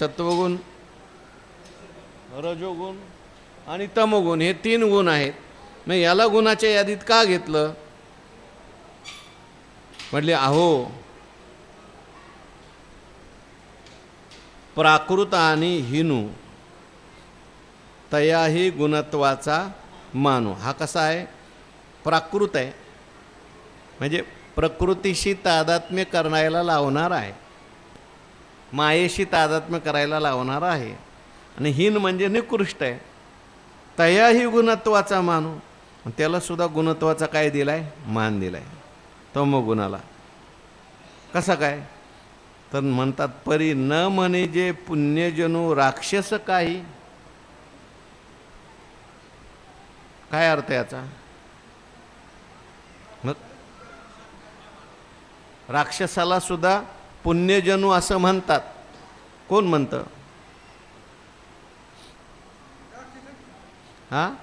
आहेत सत्वगुण रजोगुण आणि तमोगुण हे तीन गुण आहेत. मग याला गुणाच्या यादीत का घेतलं? म्हटले अहो प्राकृत आणि हिनू तयाही गुणत्वाचा मानू. हा कसा आहे? प्राकृत आहे. म्हणजे प्रकृतीशी तादात्म्य करायला लावणार आहे. मायेशी तादात्म्य करायला लावणार आहे. आणि हीन म्हणजे निकृष्ट आहे. तयाही गुणत्वाचा मानू. त्याला सुद्धा गुणत्वाचा काय दिलाय? मान दिलाय. तमगुणाला कसा काय? तर म्हणतात परी न म्हणे जे पुण्यजनू राक्षस काही. काय अर्थ याचा? मग राक्षसाला सुद्धा पुण्यजनू असं म्हणतात. कोण म्हणतं? हा?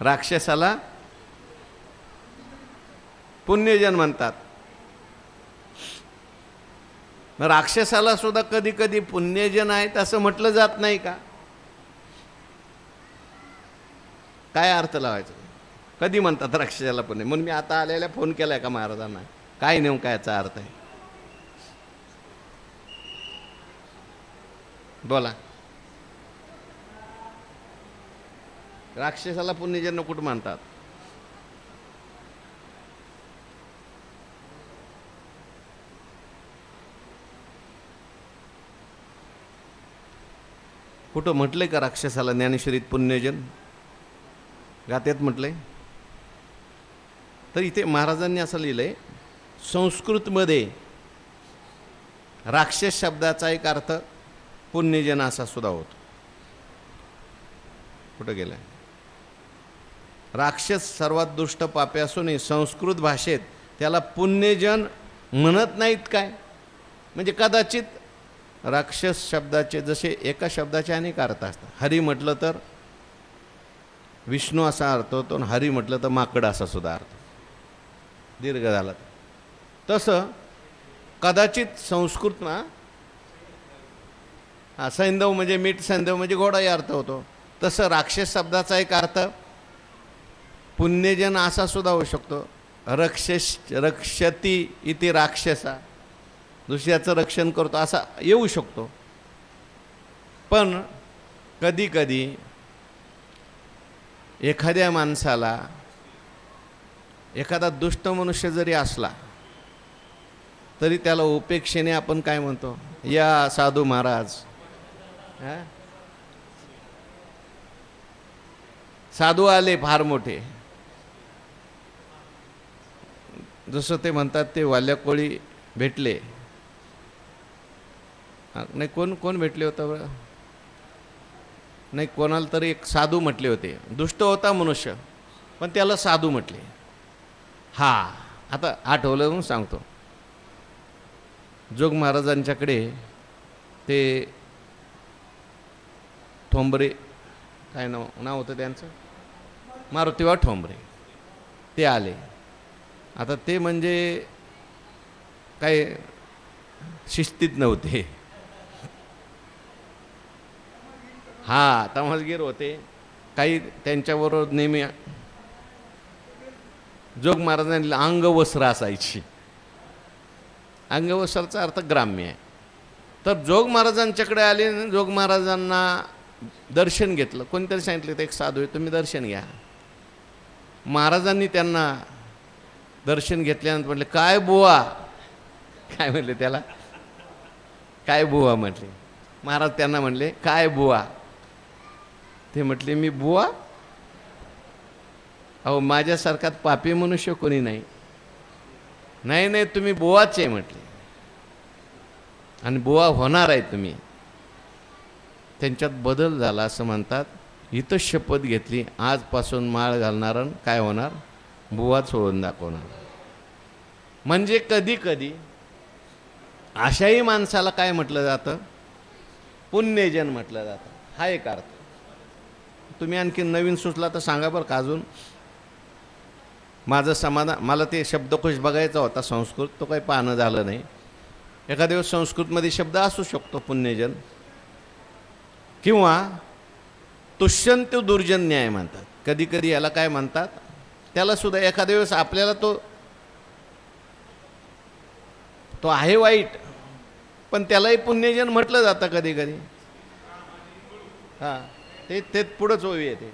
राक्षसाला? पुण्यजन म्हणतात. राक्षसाला सुद्धा कधी कधी पुण्यजन आहेत असं म्हटलं जात नाही का? काय अर्थ लावायचं? कधी म्हणतात राक्षसाला पुण्य? म्हणून मी आता आलेल्या फोन केलाय का महाराजांना? काय नेमका याचा अर्थ आहे? बोला. राक्षसाला पुण्यजन्म कुठं मानतात कुठं म्हटलंय का राक्षसाला ज्ञानेश्वरीत पुण्यजन गात्यात म्हटलंय? तर इथे महाराजांनी असं लिहिलंय संस्कृतमध्ये राक्षस शब्दाचा एक अर्थ पुण्यजन असा सुद्धा होतो. कुठं गेला राक्षस सर्वात दुष्ट पापे असूनही संस्कृत भाषेत त्याला पुण्यजन म्हणत नाहीत काय? म्हणजे कदाचित राक्षस शब्दाचे जसे एका शब्दाचे अनेक अर्थ असतात. हरी म्हटलं तर विष्णू असा अर्थ होतो आणि हरी म्हटलं तर माकड असा सुद्धा अर्थ दीर्घ झाला तर. तसं कदाचित संस्कृत ना हा सैंधव म्हणजे मीठ सैंधव म्हणजे घोडाही अर्थ होतो. तसं राक्षस शब्दाचा एक अर्थ पुण्यजन असा सुद्धा होऊ शकतो. रक्षस रक्षती इथे राक्षसा. दुसऱ्याचं रक्षण करतो असा येऊ शकतो. पण कधी कधी एखाद्या माणसाला एखादा दुष्ट मनुष्य जरी असला तरी त्याला उपेक्षेने आपण काय म्हणतो? या साधू महाराज. हा? साधू आले फार मोठे. जसं ते म्हणतात ते वाल्या कोळी भेटले नाही कोण कोण भेटले होतं बरं? नाही कोणाला तरी एक साधू म्हटले होते. दुष्ट होता मनुष्य पण त्याला साधू म्हटले. हा आता आठवलं म्हणून सांगतो. जोग महाराजांच्याकडे ते ठोंबरे काय नाव नाव होतं त्यांचं? मारुतीवा ठोंबरे. ते आले. आता ते म्हणजे काय शिस्तीत नव्हते. हा तमासगीर होते. काही त्यांच्याबरोबर नेहमी जोग महाराजांनी अंगवस्त्र असायची. अंगवस्त्राचा अर्थ ग्राम्य आहे. तर जोग महाराजांच्याकडे आले आणि जोग महाराजांना दर्शन घेतलं. कोणतरी सांगितलं ते एक साधू आहे तुम्ही दर्शन घ्या. महाराजांनी त्यांना दर्शन घेतल्यानंतर म्हटले काय बुवा? काय म्हणले त्याला? काय बुवा? म्हटले. महाराज त्यांना म्हणले काय बुवा? ते म्हटले मी बुवा? अहो माझ्यासारखात पापी मनुष्य कोणी नाही. नाही नाही तुम्ही बुवाच आहे म्हटले. आणि बुवा होणार आहे तुम्ही. त्यांच्यात बदल झाला असं म्हणतात. इथं शपथ घेतली आजपासून माळ घालणार आणि काय होणार? बुवा सोडून दाखवणार. म्हणजे कधी कधी अशाही माणसाला काय म्हटलं जातं? पुण्यजन म्हटलं जातं. हा एक अर्थ. तुम्ही आणखी नवीन सुचला तर सांगा बरं का अजून? माझं समाधान मला ते शब्दकोश बघायचा होता संस्कृत तो काही पाहणं झालं नाही. एखाद्या वेळेस संस्कृतमध्ये शब्द असू शकतो पुण्यजन. किंवा तुष्यंत दुर्जन न्याय म्हणतात. कधी कधी याला काय म्हणतात? त्याला सुद्धा एखाद्या वेळेस आपल्याला तो तो आहे वाईट पण त्यालाही पुण्यजन म्हटलं जातं कधी कधी हां ते तेच पुढंच होवी येते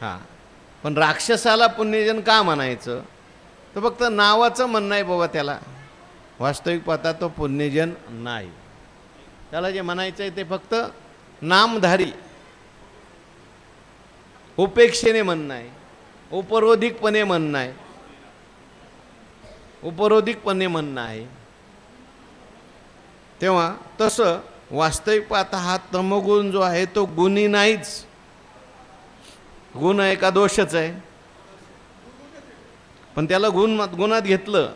हां पण राक्षसाला पुण्यजन का म्हणायचं? तर फक्त नावाचं म्हणणं आहे बाबा त्याला. वास्तविक पाहता तो पुण्यजन नाही. त्याला जे म्हणायचं आहे ते फक्त नामधारी उपेक्षेने म्हणणं आहे उपरोधिकपणे म्हणणं आहे उपरोधिकपणे म्हणणं आहे. तेव्हा तसं वास्तविक पाहता हा तमगुण जो आहे तो गुणी नाहीच. गुण आहे का दोषच आहे. पण त्याला गुण गुणात घेतलं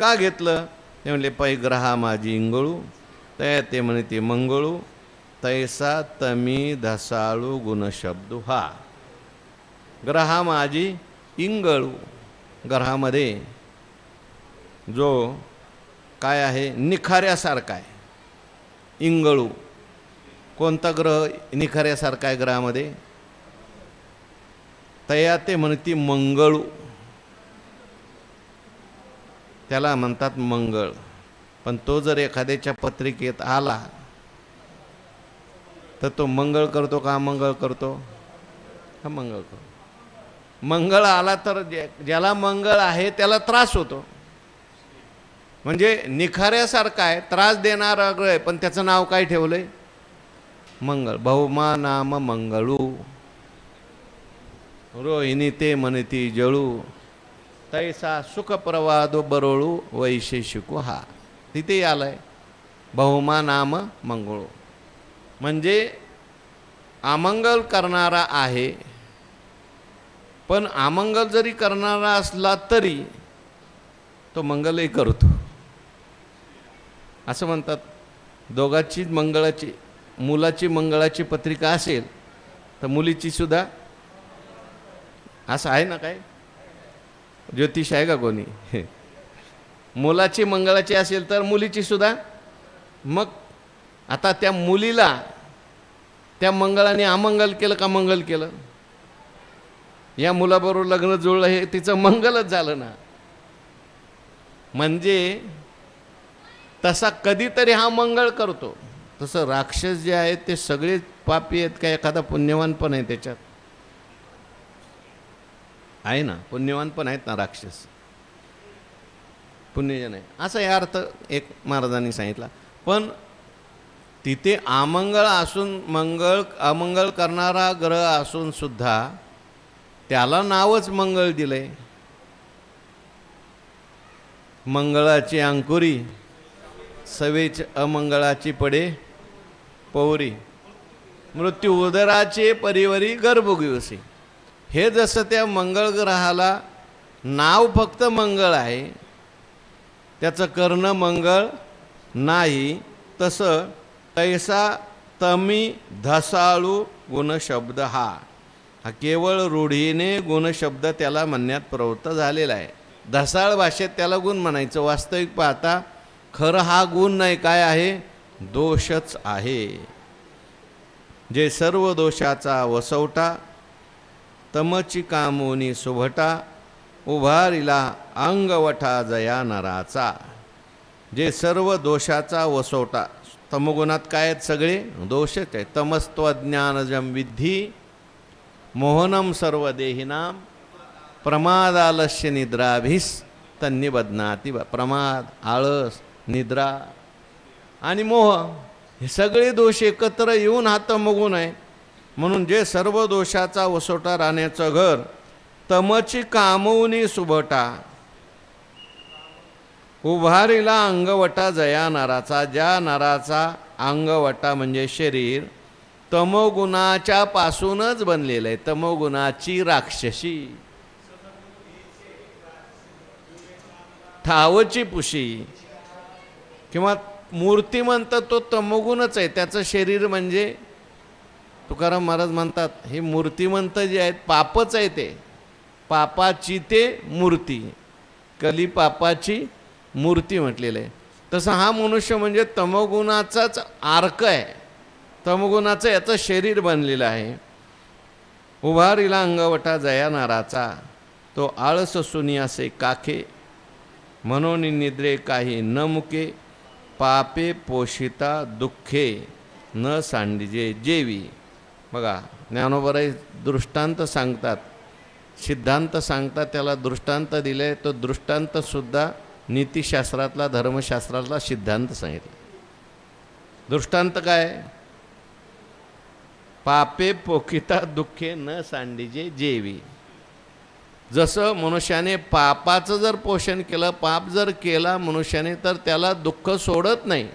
का घेतलं? ते म्हणले पै ग्रहा माझी इंगळू तया ते म्हणे ते मंगळू तैसा तमी धसाळू गुणशब्दू हा. ग्रहा माझी इंगळू. ग्रहामध्ये जो काय आहे? निखाऱ्यासारखा आहे. इंगळू. कोणता ग्रह निखाऱ्यासारखा आहे ग्रहामध्ये? तया ते म्हणती मंगळू. त्याला म्हणतात मंगळ. पण तो जर एखाद्याच्या पत्रिकेत आला तर तो मंगळ करतो का मंगळ करतो? हा मंगळ करतो. मंगळ आला तर ज्याला मंगळ आहे त्याला त्रास होतो. म्हणजे निखाऱ्यासारखा आहे त्रास देणारा ग्रह आहे पण त्याचं नाव काय ठेवलंय? मंगळ. भौमा नाम मंगळू. रोहिणी ते म्हणती जळू. तैसा सुखप्रवाद बरोळू वैशेषिकू हा. तिथे आलंय. बहुमा नाम मंगळू. म्हणजे आमंगल करणारा आहे. पण आमंगल जरी करणारा असला तरी तो मंगलही करतो. असं म्हणतात. दोघाची मंगळाची मुलाची मंगळाची पत्रिका असेल तर मुलीची सुद्धा. असं आहे ना काय? ज्योतिष आहे का कोणी? मुलाची मंगळाची असेल तर मुलीची सुद्धा. मग आता त्या मुलीला त्या मंगळाने अमंगल केलं का मंगल केलं? या मुलाबरोबर लग्न जुळलं हे तिचं मंगलच झालं ना. म्हणजे तसा कधीतरी हा मंगळ करतो. तसं राक्षस जे आहेत ते सगळे पापी आहेत का एखादा पुण्यवान पण आहे त्याच्यात? आहे ना. पुण्यवान पण आहेत ना राक्षस. पुण्यजन आहे. असा या अर्थ एक महाराजांनी सांगितला. पण तिथे आमंगळ असून मंगळ अमंगळ करणारा ग्रह असून सुद्धा त्याला नावच मंगळ दिलंय. मंगळाची अंकुरी सवेच अमंगळाची पडे पौरी. मृत्यू उदराचे परिवरी गर्भगृहसी. हे जसं त्या मंगळ ग्रहाला नाव फक्त मंगळ आहे त्याचं कर्ण मंगळ नाही तसं तैसा तमी धसाळू गुणशब्द हा. हा केवळ रूढीने गुणशब्द त्याला म्हणण्यात प्रवृत्त झालेला आहे. धसाळ भाषेत त्याला गुण म्हणायचं. वास्तविक पाहता खरं हा गुण नाही काय आहे? दोषच आहे. जे सर्व दोषाचा वसवटा तमची कामोनी सुभटा उभारिला अंगवठा जया नराचा. जे सर्व दोषाचा वसोटा तमगुणात काय आहेत सगळे? दोषच आहे तमस्त्वज्ञानजम विद्धी मोहनम सर्व देहिनाम प्रमादालस्य निद्राभिस तन्निबदनाती प्रमाद आळस निद्रा. आणि मोह हे सगळे दोष एकत्र येऊन हा तमगुण आहे. म्हणून जे सर्व दोषाचा वसोटा राहण्याचं घर तमची कामवनी सुभटा. उभारीला अंगवटा जया नाराचा ज्या नाराचा अंगवटा म्हणजे शरीर तमोगुणाच्या पासूनच बनलेलं आहे तमोगुणाची राक्षसी. ठावची पुशी. किंवा मूर्तिमंत तो तमोगुणच आहे त्याचं शरीर म्हणजे तुकाराम महाराज म्हणतात हे मूर्तिमंत जे आहेत पापच आहे ते. पापाची ते मूर्ती. कली पापाची मूर्ती म्हटलेलं आहे. तसं हा मनुष्य म्हणजे तमोगुणाचाच आर्क आहे. तमोगुणाचं याचं शरीर बनलेलं आहे. उभारीला अंगवटा जयानाराचा तो आळस सुनी असे काखे. म्हणून निद्रे काही न मुके. पापे पोषिता दुःखे. न सांडिजे जेवी. बघा ज्ञानोबराई दृष्टांत सांगतात. सिद्धांत सांगतात त्याला दृष्टांत दिले तो दृष्टांतसुद्धा नीतिशास्त्रातला धर्मशास्त्रातला सिद्धांत सांगितला. दृष्टांत काय? पापे पोकिता दुःखे न सांडीजे जेवी. जसं मनुष्याने पापाचं जर पोषण केलं पाप जर केला मनुष्याने तर त्याला दुःख सोडत नाही.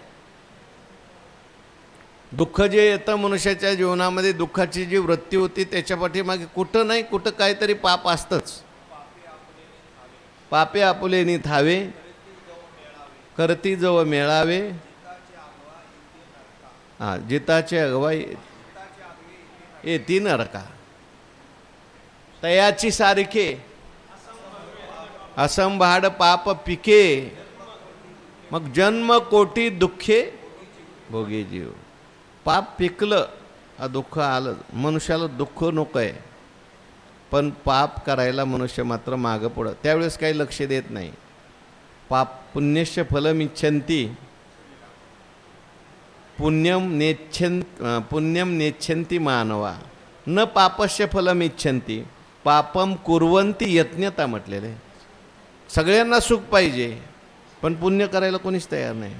दुःख जे येतं मनुष्याच्या जीवनामध्ये दुःखाची जी वृत्ती होती त्याच्या पाठीमागे कुठं नाही कुठं काहीतरी पाप असतंच. पापे आपुलेनी थावे करती जवळ मेळावे. हा जिताचे अगवाई येती नरका. तयाची सारखे असंभाड पाप पिके. मग जन्म कोटी दुःखे भोगी जीव. पाप पिकलं हा दुःख आलं. मनुष्याला दुःख नको आहे पण पाप करायला मनुष्य मात्र मागं पुढं. त्यावेळेस काही लक्ष देत नाही. पाप पुण्यश्य फलम इच्छंती पुण्यम नेच्छन पुण्यम नेच्छंती मानवा. न पापस्य फलम इच्छंती पापम कुर्वंती यज्ञता म्हटलेलं आहे. सगळ्यांना सुख पाहिजे. पण पुण्य करायला कोणीच तयार नाही.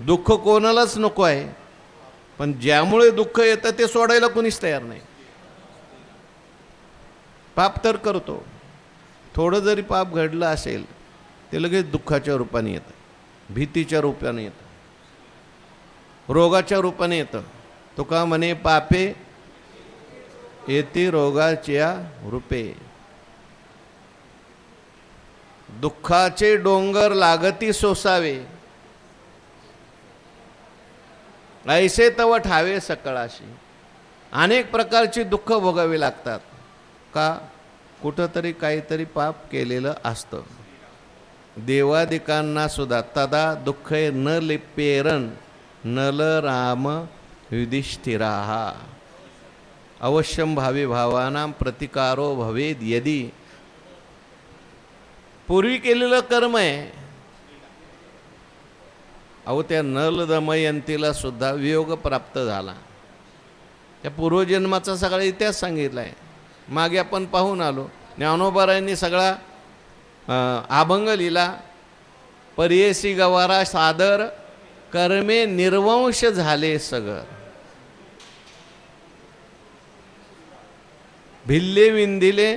दुःख कोणालाच नको आहे पण ज्यामुळे दुःख येतं ते सोडायला कोणीच तयार नाही. पाप तर करतो. थोडं जरी पाप घडलं असेल ते लगेच दुःखाच्या रूपाने येतं. भीतीच्या रूपाने येतं. रोगाच्या रूपाने येतं. तो का म्हणे पापे येते रोगाच्या रूपे. दुःखाचे डोंगर लागती सोसावे. ऐसे तव ठावे सकळाशी अनेक प्रकारची दुःख भोगावी लागतात। का? कुठंतरी काहीतरी पाप केलेलं असतं। देवादिकांना सुद्धा तदा दुःख न लिपेरण नल राम युधिष्ठिराहा। अवश्यम भावी भावानां प्रतिकारो भवेद यदी। पूर्वी केलेलं कर्म आहे। अहो त्या नल दमयंतीला सुद्धा वियोग प्राप्त झाला. त्या पूर्वजन्माचा सगळा इतिहास सांगितला आहे मागे आपण पाहून आलो. ज्ञानोबारायांनी सगळा अभंग लिहिला. परियसी गवारा सादर कर्मे निर्वंश झाले सगर. भिल्ले विंदिले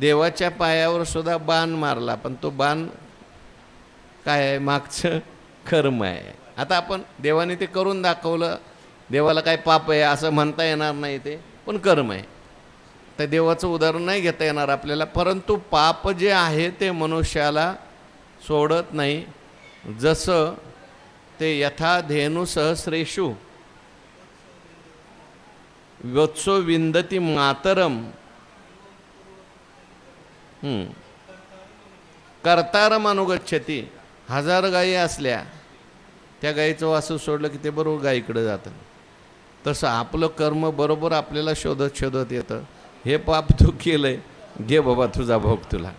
देवाच्या पायावर सुद्धा बाण मारला. पण तो बाण काय आहे? मागचं कर्म आहे. आता आपण देवाने ते करून दाखवलं देवाला काय पाप आहे असं म्हणता येणार नाही ते पण कर्म आहे. तर देवाचं उदाहरण नाही घेता येणार आपल्याला परंतु पाप जे आहे ते मनुष्याला सोडत नाही. जसं ते यथा धेनू सहस्रेषु वत्सो विंदती मातरम हं. कर्तारम अनुगच्छती. हजार गायी असल्या त्या गायीचं वासू सोडलं की ते बरोबर गायीकडे जातं. तसं आपलं कर्म बरोबर आपल्याला शोधत शोधत येतं. हे पाप तू केलंय घे बाबा तुझा भोग तुला.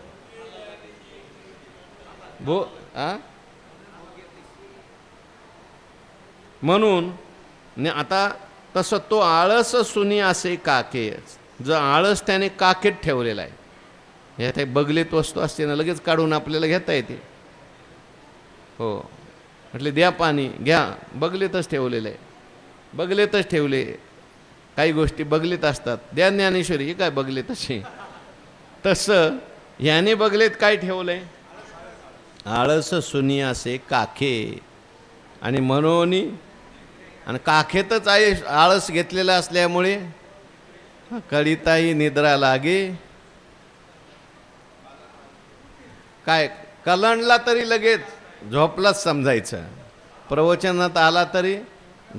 भो आ? म्हणून आता तसं तो आळस सुनी असे काकेच. जो आळस त्याने काकेत ठेवलेला आहे. ह्या ते बगलेत वस्तू असते ना लगेच काढून आपल्याला घेता येते. हो. म्हटले द्या पाणी घ्या. बगलेतच ठेवलेलं आहे. बगलेतच ठेवले. काही गोष्टी बगलेत असतात. द्या ज्ञानेश्वरी काय बगले तसे तसं ह्याने बगलेत काय ठेवलंय? आळस सुनी असे काखे आणि मनोनी. आणि काखेतच आहे आळस घेतलेला असल्यामुळे कळीताही निद्रा लागे. काय? कलंडला तरी लगेच. झोपलाच समजायचं. प्रवचनात आला तरी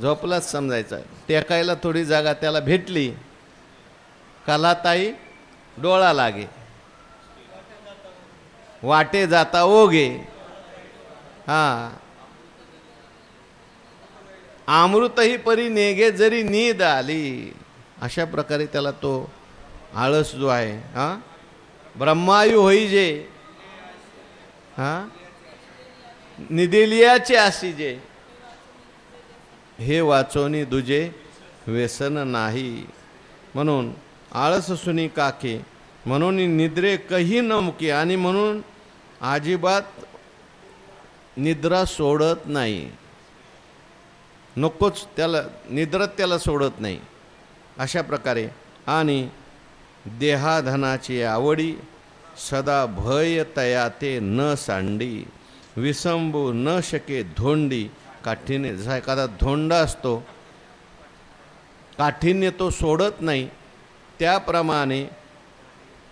झोपलाच समजायचं. टेकायला थोडी जागा त्याला भेटली. कलाताई डोळा लागे. वाटे जाता ओगे हा. अमृतही परी नेगे जरी नीद आली. अशा प्रकारे त्याला तो आळस जो आहे हा ब्रह्मायू होई जे हा निदिलियाचे आशिजे हे वाचोनी दुजे व्यसन नाही. म्हणून आळस सुनी काके म्हणून निद्रे कही न मुके आणि म्हणून अजिबात निद्रा सोडत नाही. नकोच त्याला निद्रत त्याला सोडत नाही. अशा प्रकारे आणि देहाधनाची आवडी सदा भय तयाते न सांडी. विसंबू न शके धोंडी काठीने जसा एखादा धोंडा असतो काठीने तो सोडत नाही त्याप्रमाणे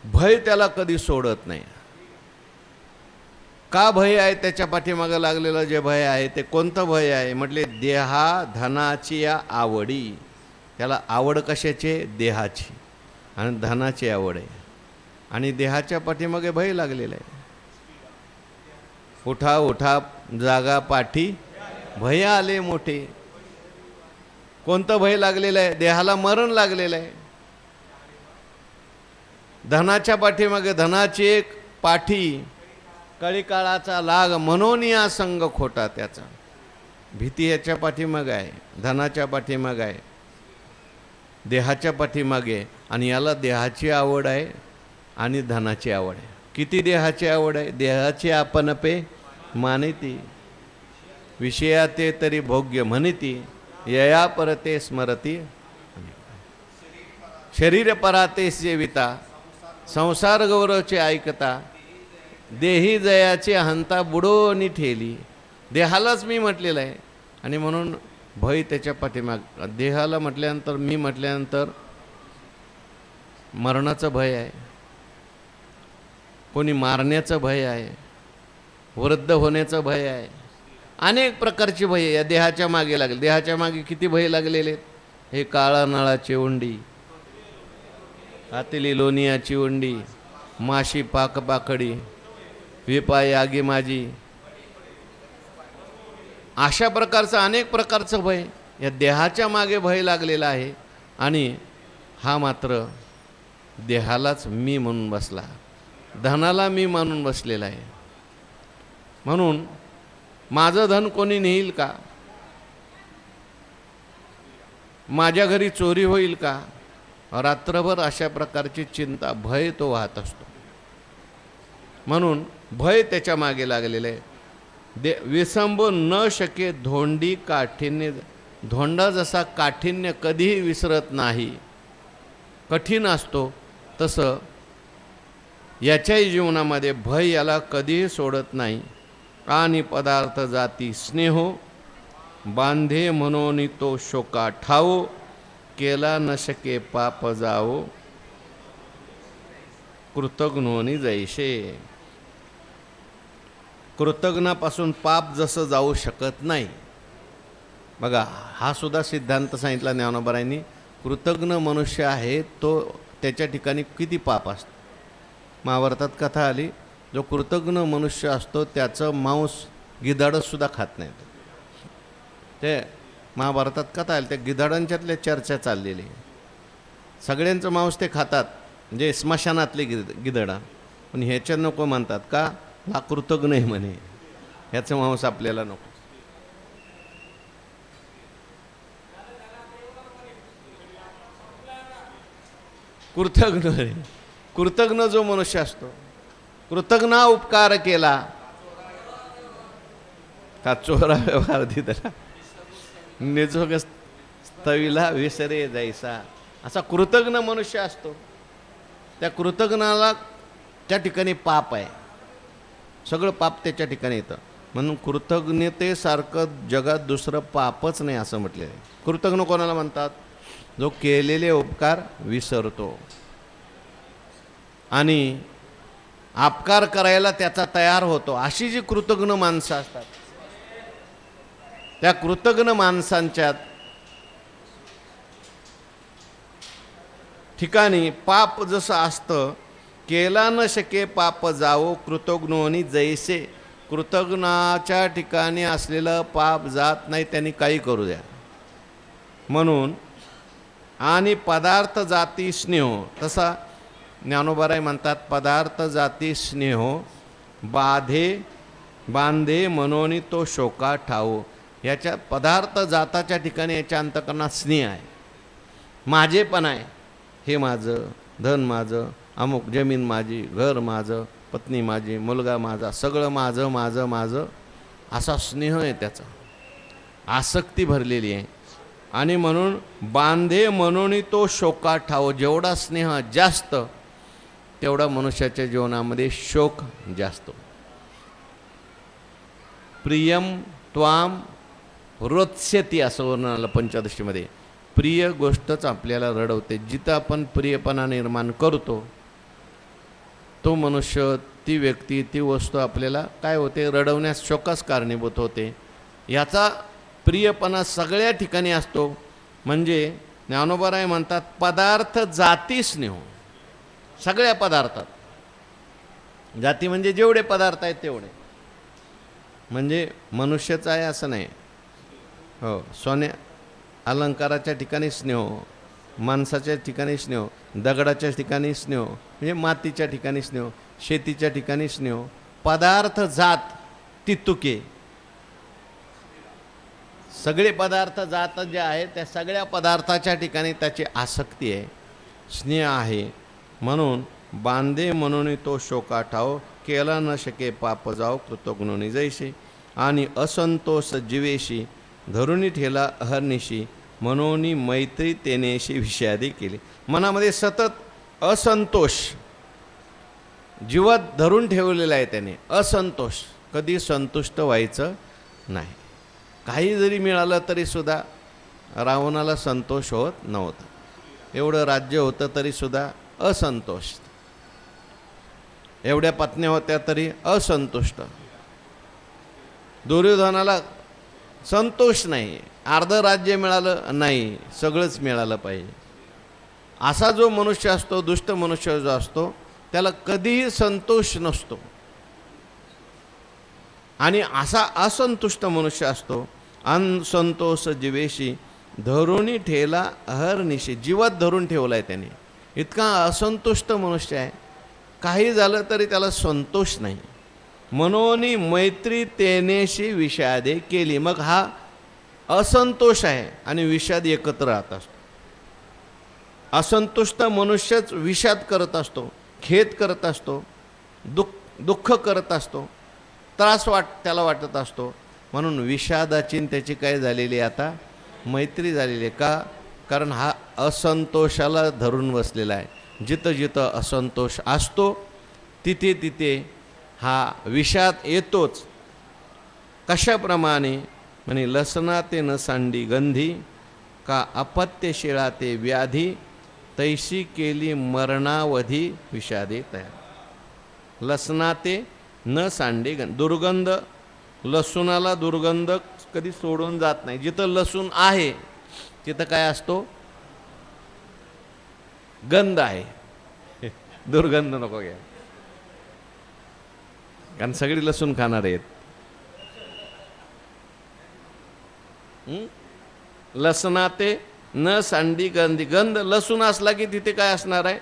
भय त्याला कधी सोडत नाही. का भय आहे? त्याच्या पाठीमागं लागलेलं जे भय आहे ते कोणतं भय आहे? म्हटले देहा धनाची या आवडी. त्याला आवड कशाची देहाची. आणि धनाची आवड आहे. आणि देहाच्या पाठीमागे भय लागलेलं आहे. उठा उठा जागा पाठी. भय आले मोठे. कोणतं भय लागलेलं आहे? देहाला मरण लागलेलं आहे. धनाच्या पाठीमागे धनाची एक पाठी. कळीकाळाचा लाग म्हणून या संघ खोटा त्याचा. भीती याच्या पाठीमाग आहे धनाच्या पाठीमाग आहे देहाच्या पाठीमागे आणि याला देहाची आवड आहे आणि धनाची आवड आहे. किती देहाची आवड आहे? देहाची आपण पे मानिती विषयाते तरी भोग्य म्हणती यया परते स्मरती. शरीर पराते जेविता संसार गौरवचे ऐकता. देही जयाचे हंता बुडोनी ठेली. देहालाच मी म्हटलेलं आहे. आणि म्हणून भय त्याच्या पाठीमाग. देहाला म्हटल्यानंतर मी म्हटल्यानंतर मरणाचं भय आहे. कोणी मारण्याचं भय आहे वृद्ध होण्याचं भय आहे अनेक प्रकारची भय या देहाच्या मागे लागले. देहाच्या मागे किती भय लागलेले? आहेत हे काळा नळाची उंडी हातेली लोणियाची उंडी माशी पाकपाकडी विपाय विपाई आगी माझी अशा प्रकारचं अनेक प्रकारचं भय. या देहाच्या मागे भय लागलेला आहे आणि हा मात्र देहालाच मी म्हणून बसला. धनाला मी मानून बसलेला आहे. म्हणून माझं धन कोणी नेईल का? माझ्या घरी चोरी होईल का? रात्रभर अशा प्रकारची चिंता भय तो वाहत असतो. म्हणून भय त्याच्यामागे लागलेलं आहे. दे विसंब न शके धोंडी काठीण्य धोंडा जसा काठीण्य कधीही विसरत नाही. कठीण असतो तसं याच्याही जीवनामध्ये भय याला कधीही सोडत नाही. आणि पदार्थ जाती स्नेहो बांधे म्हणून तो शोका ठावो केला न शके पाप जावो. कृतघ्नोनी जैसे कृतज्ञापासून पाप जसं जाऊ शकत नाही. बघा हा सुद्धा सिद्धांत सांगितला ज्ञानोबरायांनी कृतज्ञ मनुष्य आहे तो त्याच्या ठिकाणी किती पाप असतं? महाभारतात कथा आली. जो कृतज्ञ मनुष्य असतो त्याचं मांस गिधाडंसुद्धा खात नाही ते महाभारतात कथा आली. त्या गिधाडांच्यातल्या चर्चा चाललेली आहे. सगळ्यांचं मांस ते खातात. म्हणजे स्मशानातले गिद गिधडा. पण ह्याच्या नको म्हणतात का? हा कृतज्ञ आहे म्हणे. ह्याचं मांस आपल्याला नको. कृतज्ञ कृतज्ञ जो मनुष्य असतो कृतज्ञ उपकार केला का चोरा व्यवहार दिला निजोग स्थविला विसरे जायचा. असा कृतज्ञ मनुष्य असतो. त्या कृतज्ञाला त्या ठिकाणी पाप आहे. सगळं पाप त्याच्या ठिकाणी येतं. म्हणून कृतज्ञतेसारखं जगात दुसरं पापच नाही असं म्हटलेलं आहे. कृतज्ञ कोणाला म्हणतात? जो केलेले उपकार विसरतो. आणि आपकार करायला त्याचा तयार होतो. अशी जी कृतज्ञ माणसं असतात त्या कृतज्ञ माणसांच्या ठिकाणी पाप जसं असतं केला न शके पाप जावो कृतज्ञोनी जैसे. कृतज्ञाच्या ठिकाणी असलेलं पाप जात नाही त्यांनी काही करू द्या. म्हणून आणि पदार्थ जाती स्नेह तसा ज्ञानोबाराय म्हणतात पदार्थ जाती स्नेह बाधे बांधे मनोनी तो शोका ठाऊ याच्या पदार्थ जाताच्या ठिकाणी याच्या अंतकरणात स्नेह आहे. माझे पण आहे. हे माझं धन माझं अमुक जमीन माझी घर माझं पत्नी माझी मुलगा माझा सगळं माझं माझं माझं. असा स्नेह आहे त्याचा. आसक्ती भरलेली आहे. आणि म्हणून बांधे म्हणून तो शोका ठाव. जेवढा स्नेह जास्त तेवढा मनुष्याच्या जीवनामध्ये शोक जास्त. प्रियम त्वाम रोत्स्यती असं वर्णन आलं पंचदशीमध्ये. प्रिय गोष्टच आपल्याला रडवते. जिथं आपण प्रियपणा निर्माण करतो तो मनुष्य ती व्यक्ती ती वस्तू आपल्याला काय होते? रडवण्यास शोकास कारणीभूत होते. याचा प्रियपणा सगळ्या ठिकाणी असतो. म्हणजे ज्ञानोबराय म्हणतात पदार्थ जातीस स्नेह. सगळ्या पदार्थात जाती म्हणजे जेवढे पदार्थ आहेत तेवढे. म्हणजे मनुष्यच आहे असं नाही. हो सोन्या अलंकाराच्या ठिकाणी स्नेह माणसाच्या ठिकाणी स्नेह दगडाच्या ठिकाणी स्नेह म्हणजे मातीच्या ठिकाणी स्नेह शेतीच्या ठिकाणी स्नेह. पदार्थ जात तितुके सगळे पदार्थ जात जे आहेत त्या सगळ्या पदार्थाच्या ठिकाणी त्याची आसक्ती आहे. स्नेह आहे. म्हणून बांधे म्हणून तो शोकाठाव केला न शके पाप जाव कृतज्ञोनी जैसे आणि असंतोष जीवेशी धरुणी ठेला अहर्निशी म्हणून मैत्री तेनेशी विषयादी केली. मनामध्ये सतत असंतोष. जीवात धरून ठेवलेला आहे त्याने असंतोष. कधी संतुष्ट व्हायचं नाही. काही जरी मिळालं तरीसुद्धा रावणाला संतोष होत नव्हता. एवढं राज्य होतं तरीसुद्धा असंतोष एवढ्या पत्न्या होत्या तरी असंतुष्ट. दुर्योधनाला संतोष नाही अर्ध राज्य मिळालं नाही सगळंच मिळालं पाहिजे. असा जो मनुष्य असतो दुष्ट मनुष्य जो असतो त्याला कधीही संतोष नसतो. आणि असा असंतुष्ट मनुष्य असतो अनसंतोष जीवेशी धरुणी ठेला अहर्निशी जीवात धरून ठेवला आहे त्याने. इतका असंतुष्ट मनुष्य आहे. काही झालं तरी त्याला संतोष नाही. मनोनी मैत्री तेनेशी विषादे केली. मग हा असंतोष आहे आणि विषाद एकत्र राहत असतो. असंतुष्ट मनुष्यच विषाद करत असतो खेद करत असतो दुःख दुःख करत असतो त्रास वाट त्याला वाटत असतो. म्हणून विषादाची त्याची काय झालेली आहे आता? मैत्री झालेली आहे. का? कारण हा असंतोषाला धरून बसलेला आहे. जिथं जिथं असंतोष असतो तिथे तिथे हा विषाद येतोच. कशाप्रमाणे? म्हणे लसना ते न सांडी गंधी का अपत्यशिळा ते व्याधी तैशी केली मरणावधी विषादे तयार. लसना ते न सांडे गं दुर्गंध लसूणाला दुर्गंध कधी सोडून जात नाही. जिथं लसूण आहे तिथं काय असतो? गंध आहे. दुर्गंध नको घ्या. कारण सगळी लसूण खाणार आहेत. हं? लसणा ते न सांडी गंधी. गंध लसूण असला की तिथे काय असणार आहे?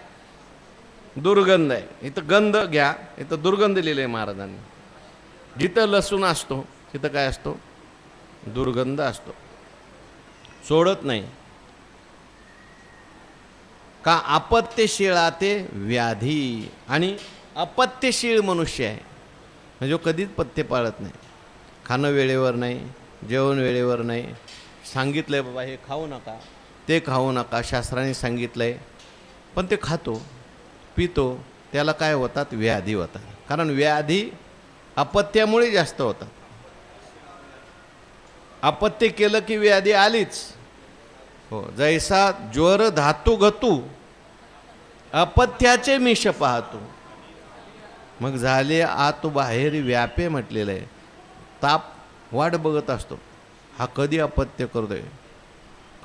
दुर्गंध आहे. इथं गंध घ्या. इथं दुर्गंध लिहिलं आहे महाराजांनी. जिथं लसूण असतो तिथं काय असतो? दुर्गंध असतो. सोडत नाही. का अपत्यशीळा ते व्याधी आणि अपत्यशीळ मनुष्य आहे. म्हणजे कधीच पथ्य पाळत नाही. खाणं वेळेवर नाही जेवण वेळेवर नाही. सांगितलं आहे बाबा हे खाऊ नका. ते खाऊ नका शास्त्राने सांगितलं आहे पण ते खातो पितो त्याला काय होतात? व्याधी होतात. कारण व्याधी अपत्यामुळे जास्त होतात. अपत्य केलं की व्याधी आलीच. हो जैसा ज्वर धातू गतू अपत्याचे मिश पाहतो. मग झाले आत बाहेर व्यापे म्हटलेलं. आहे ताप वाट बघत असतो. हा कधी अपत्य करतोय?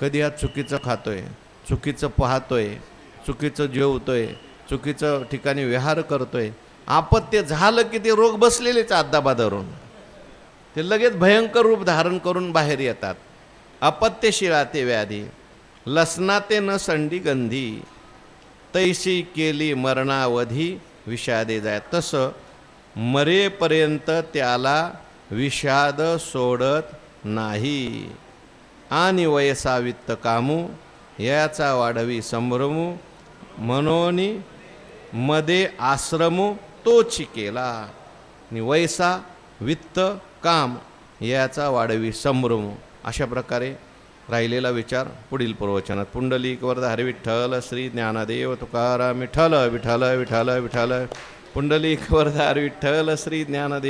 कधी हा चुकीचं खातोय? चुकीचं पाहतोय? चुकीचं जेवतोय? चुकीचं ठिकाणी विहार करतोय? आपत्य झालं की ते रोग बसलेलेच धरून ते लगेच भयंकर रूप धारण करून बाहेर येतात. अपत्यशिळा ते व्याधी लसना ते न संडी गंधी तैशी केली मरणावधी विषादे जाय. तसं मरेपर्यंत त्याला विषाद सोडत नाही. आणि वयसावित्त कामू याचा वाढवी संभ्रमू मनोनी मध्ये आश्रमू तोची केला. आणि वैसा वित्त काम याचा वाढवी संभ्रम अशा प्रकारे राहिलेला विचार पुढील प्रवचनात. पुंडलिक वरद विठ्ठल श्री ज्ञानदेव तुकाराम विठ्ठल विठ्ठल विठ्ठल विठ्ठल. पुंडलिक वरद विठ्ठल श्री ज्ञानदेव